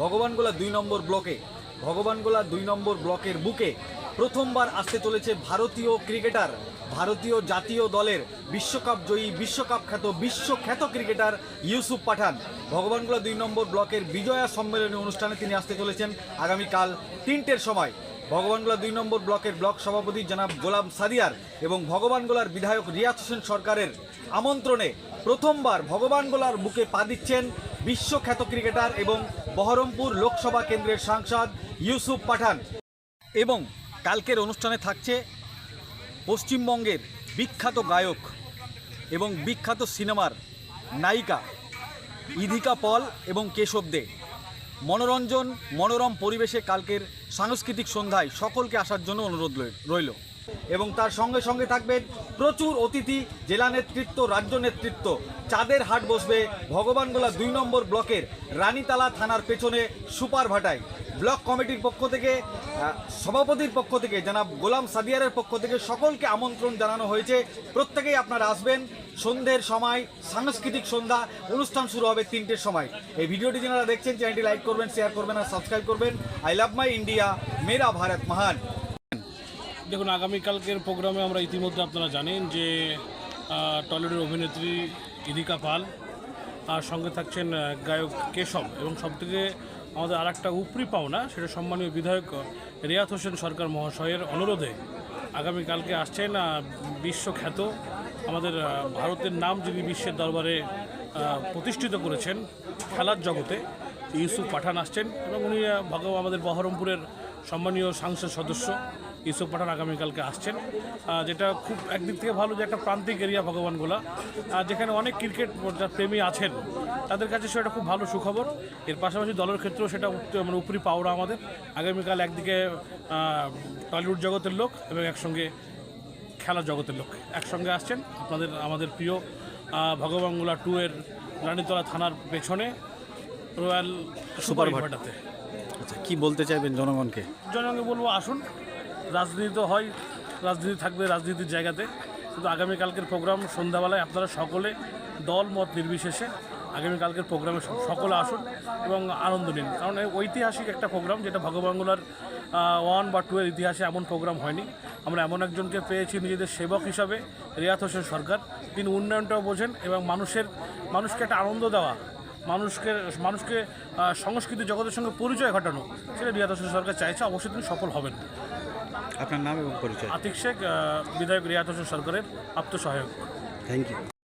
ভগবানগোলা দুই নম্বর ব্লকে, ভগবানগোলা দুই নম্বর ব্লকের বুকে প্রথমবার আসতে চলেছে ভারতীয় ক্রিকেটার, ভারতীয় জাতীয় দলের বিশ্বকাপ জয়ী, বিশ্বকাপ খ্যাত, বিশ্বখ্যাত ক্রিকেটার ইউসুফ পাঠান। ভগবানগোলা দুই নম্বর ব্লকের বিজয়া সম্মেলনী অনুষ্ঠানে তিনি আসতে চলেছেন আগামীকাল তিনটের সময়। ভগবানগোলা দুই নম্বর ব্লকের ব্লক সভাপতি জনাব গোলাম সাদিয়ার এবং ভগবানগোলার বিধায়ক রিয়াজ হোসেন সরকারের আমন্ত্রণে প্রথমবার ভগবানগোলার বুকে পা দিচ্ছেন বিশ্বখ্যাত ক্রিকেটার এবং বহরমপুর লোকসভা কেন্দ্রের সাংসদ ইউসুফ পাঠান। এবং কালকের অনুষ্ঠানে থাকছে পশ্চিমবঙ্গের বিখ্যাত গায়ক এবং বিখ্যাত সিনেমার নায়িকা ইধিকা পল এবং কেশব দে। মনোরঞ্জন, মনোরম পরিবেশে কালকের সাংস্কৃতিক সন্ধ্যায় সকলকে আসার জন্য অনুরোধ রইল। এবং তার সঙ্গে সঙ্গে থাকবেন প্রচুর অতিথি, জেলা নেতৃত্ব, রাজ্য নেতৃত্ব। চাঁদের হাট বসবে ভগবানগোলা দুই নম্বর ব্লকের রানীতালা থানার পেছনে সুপার ভাটায়। ব্লক কমিটির পক্ষ থেকে সভাপতির পক্ষ থেকে, জনাব গোলাম সাদিয়ারের পক্ষ থেকে সকলকে আমন্ত্রণ জানানো হয়েছে। প্রত্যেকেই আপনারা আসবেন। সন্ধ্যের সময়, সাংস্কৃতিক সন্ধ্যা, অনুষ্ঠান শুরু হবে তিনটের সময়। এই ভিডিওটি যারা দেখছেন, চ্যানেলটি লাইক করবেন, শেয়ার করবেন আর সাবস্ক্রাইব করবেন। আই লাভ মাই ইন্ডিয়া, মেরা ভারত মহান। দেখুন আগামীকালকের প্রোগ্রামে আমরা ইতিমধ্যে আপনারা জানেন যে টলিউডের অভিনেত্রী ইদিকা পাল আর সঙ্গে থাকছেন গায়ক কেশব এবং সবথেকে আমাদের আর একটা উপরি পাওনা সেটা সম্মানীয় বিধায়ক রিয়াত হোসেন সরকার মহাশয়ের অনুরোধে আগামীকালকে আসছেন বিশ্বখ্যাত আমাদের ভারতের নাম যিনি বিশ্বের দরবারে প্রতিষ্ঠিত করেছেন খেলার জগতে ইউসুফ পাঠান আসছেন এবং উনি আহ, ভগ আমাদের বহরমপুরের সম্মানীয় সংসদ সদস্য। ইউসুফ পাঠান আগামীকালকে আসছেন যেটা খুব একদিক থেকে ভালো যে একটা প্রান্তিক এরিয়া ভগবানগোলা যেখানে অনেক ক্রিকেট প্রেমী আছেন তাদের কাছে সেটা খুব ভালো সুখবর। এর পাশাপাশি দলের ক্ষেত্রেও সেটা মানে উপরি পাওয়া আমাদের। আগামীকাল একদিকে টলিউড জগতের লোক এবং একসঙ্গে খেলার জগতের লোক একসঙ্গে আসছেন। আপনাদের আমাদের প্রিয় ভগবানগোলা টু এর রানীতলা থানার পেছনে রয়্যাল সুপার ভাট। ভাটাতে আচ্ছা কি বলতে চাইবেন জনগণকে? জনগণকে বলব আসুন রাজনীতি তো হয়, রাজনীতি থাকবে রাজনীতির জায়গাতে। কিন্তু আগামীকালকের প্রোগ্রাম সন্ধ্যাবেলায় আপনারা সকলে দল, মত নির্বিশেষে আগামীকালকের প্রোগ্রামে সকলে আসুন এবং আনন্দ নিন। কারণ ঐতিহাসিক একটা প্রোগ্রাম যেটা ভগবানগোলার ওয়ান বা টু এর ইতিহাসে এমন প্রোগ্রাম হয়নি। আমরা এমন একজনকে পেয়েছি নিজেদের সেবক হিসাবে রিয়াত হোসেন সরকার। তিনি উন্নয়নটাও বোঝেন এবং মানুষের মানুষকে একটা আনন্দ দেওয়া মানুষকে মানুষকে সংস্কৃতি জগতের সঙ্গে পরিচয় ঘটানো সেটা রিয়াদ হোসেন সরকার চাইছে অবশ্যই তিনি সফল হবেন। আপনার নাম এবং পরিচয়? আতিক শেখ বিধায়ক রিয়াদ হোসেন সরকারের আত্মসহায়ক। Thank you